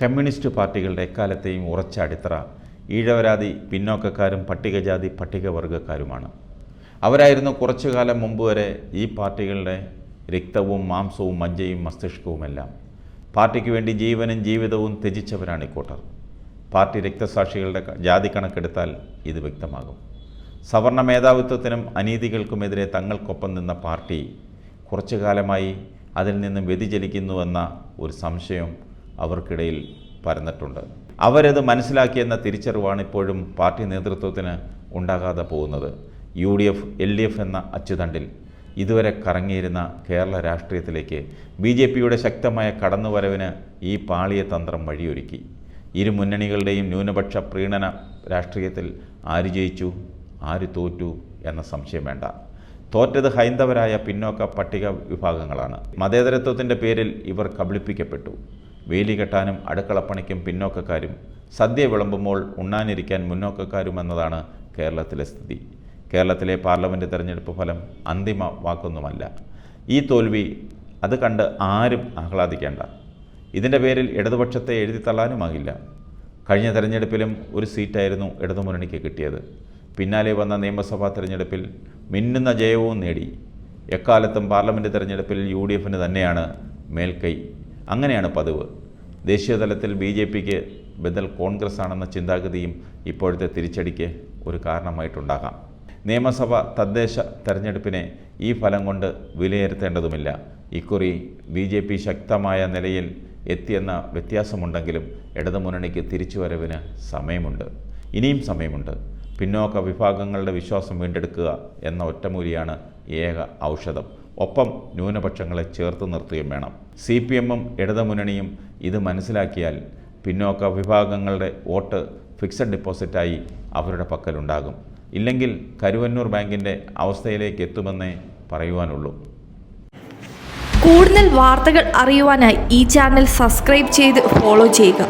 Communist പാർട്ടികളുടെ എക്കാലത്തെയും ഉറച്ച അടിത്തറ ഈഴവരാതി പിന്നോക്കക്കാരും പട്ടികജാതി പട്ടികവർഗക്കാരുമാണ് അവരായിരുന്നു കുറച്ചു കാലം മുമ്പ് വരെ ഈ പാർട്ടികളുടെ രക്തവും മാംസവും മജ്ജയും മസ്തിഷ്കവുമെല്ലാം. പാർട്ടിക്ക് വേണ്ടി ജീവനും ജീവിതവും ത്യജിച്ചവരാണ് ഇക്കൂട്ടർ പാർട്ടി രക്തസാക്ഷികളുടെ ജാതി കണക്കെടുത്താൽ ഇത് വ്യക്തമാകും. സവർണ മേധാവിത്വത്തിനും അനീതികൾക്കുമെതിരെ തങ്ങൾക്കൊപ്പം നിന്ന പാർട്ടി കുറച്ചു കാലമായി അതിൽ നിന്നും വ്യതിചലിക്കുന്നുവെന്ന ഒരു സംശയം അവർക്കിടയിൽ പരന്നിട്ടുണ്ട്. അവരത് മനസ്സിലാക്കിയെന്ന തിരിച്ചറിവാണ് ഇപ്പോഴും പാർട്ടി നേതൃത്വത്തിന് ഉണ്ടാകാതെ പോകുന്നത്. U D F L D F എന്ന അച്ചുതണ്ടിൽ ഇതുവരെ കറങ്ങിയിരുന്ന കേരള രാഷ്ട്രീയത്തിലേക്ക് ബി ജെ പിയുടെ ശക്തമായ കടന്നുവരവിന് ഈ പാളിയ തന്ത്രം വഴിയൊരുക്കി. ഇരു മുന്നണികളുടെയും ന്യൂനപക്ഷ പ്രീണന രാഷ്ട്രീയത്തിൽ ആര് ജയിച്ചു ആര് തോറ്റു എന്ന സംശയം വേണ്ട. തോറ്റത് ഹൈന്ദവരായ പിന്നോക്ക പട്ടിക വിഭാഗങ്ങളാണ്. മതേതരത്വത്തിന്റെ പേരിൽ ഇവർ കബളിപ്പിക്കപ്പെട്ടു. വേലി കെട്ടാനും അടുക്കളപ്പണിക്കും പിന്നോക്കക്കാരും സദ്യ വിളമ്പുമ്പോൾ ഉണ്ണാനിരിക്കാൻ മുന്നോക്കക്കാരും എന്നതാണ് കേരളത്തിലെ സ്ഥിതി. കേരളത്തിലെ പാർലമെന്റ് തെരഞ്ഞെടുപ്പ് ഫലം അന്തിമ വാക്കൊന്നുമല്ല. ഈ തോൽവി അത് കണ്ട് ആരും ആഹ്ലാദിക്കേണ്ട. ഇതിന്റെ പേരിൽ ഇടതുപക്ഷത്തെ എഴുതി തള്ളാനുമാകില്ല. കഴിഞ്ഞ തെരഞ്ഞെടുപ്പിലും ഒരു സീറ്റായിരുന്നു ഇടതുമുന്നണിക്ക് കിട്ടിയത്. പിന്നാലെ വന്ന നിയമസഭാ തെരഞ്ഞെടുപ്പിൽ മിന്നുന്ന ജയവും നേടി. എക്കാലത്തും പാർലമെന്റ് തെരഞ്ഞെടുപ്പിൽ യു ഡി എഫിന് തന്നെയാണ് മേൽക്കൈ. അങ്ങനെയാണ് പതിവ്. ദേശീയതലത്തിൽ ബി ജെ പിക്ക് ബദൽ കോൺഗ്രസ് ആണെന്ന ചിന്താഗതിയും ഇപ്പോഴത്തെ തിരിച്ചടിക്ക് ഒരു കാരണമായിട്ടുണ്ടാകാം. നിയമസഭ തദ്ദേശ തെരഞ്ഞെടുപ്പിനെ ഈ ഫലം കൊണ്ട് വിലയിരുത്തേണ്ടതുമില്ല. ഇക്കുറി ബി ജെ പി ശക്തമായ നിലയിൽ എത്തിയെന്ന വ്യത്യാസമുണ്ടെങ്കിലും ഇടതുമുന്നണിക്ക് തിരിച്ചുവരവിന് സമയമുണ്ട്. ഇനിയും സമയമുണ്ട്. പിന്നോക്ക വിഭാഗങ്ങളുടെ വിശ്വാസം വീണ്ടെടുക്കുക എന്ന ഒറ്റമൂലിയാണ് ഏക ഔഷധം. ഒപ്പം ന്യൂനപക്ഷങ്ങളെ ചേർത്ത് നിർത്തുകയും വേണം. സി പി എമ്മും ഇടതുമുന്നണിയും ഇത് മനസ്സിലാക്കിയാൽ പിന്നോക്ക വിഭാഗങ്ങളുടെ വോട്ട് ഫിക്സഡ് ഡെപ്പോസിറ്റായി അവരുടെ പക്കലുണ്ടാകും. ഇല്ലെങ്കിൽ കരുവന്നൂർ ബാങ്കിന്റെ അവസ്ഥയിലേക്ക് എത്തുമെന്നേ പറയുവാനുള്ളൂ. കൂടുതൽ വാർത്തകൾ അറിയുവാനായി ഈ ചാനൽ സബ്സ്ക്രൈബ് ചെയ്ത് ഫോളോ ചെയ്യുക.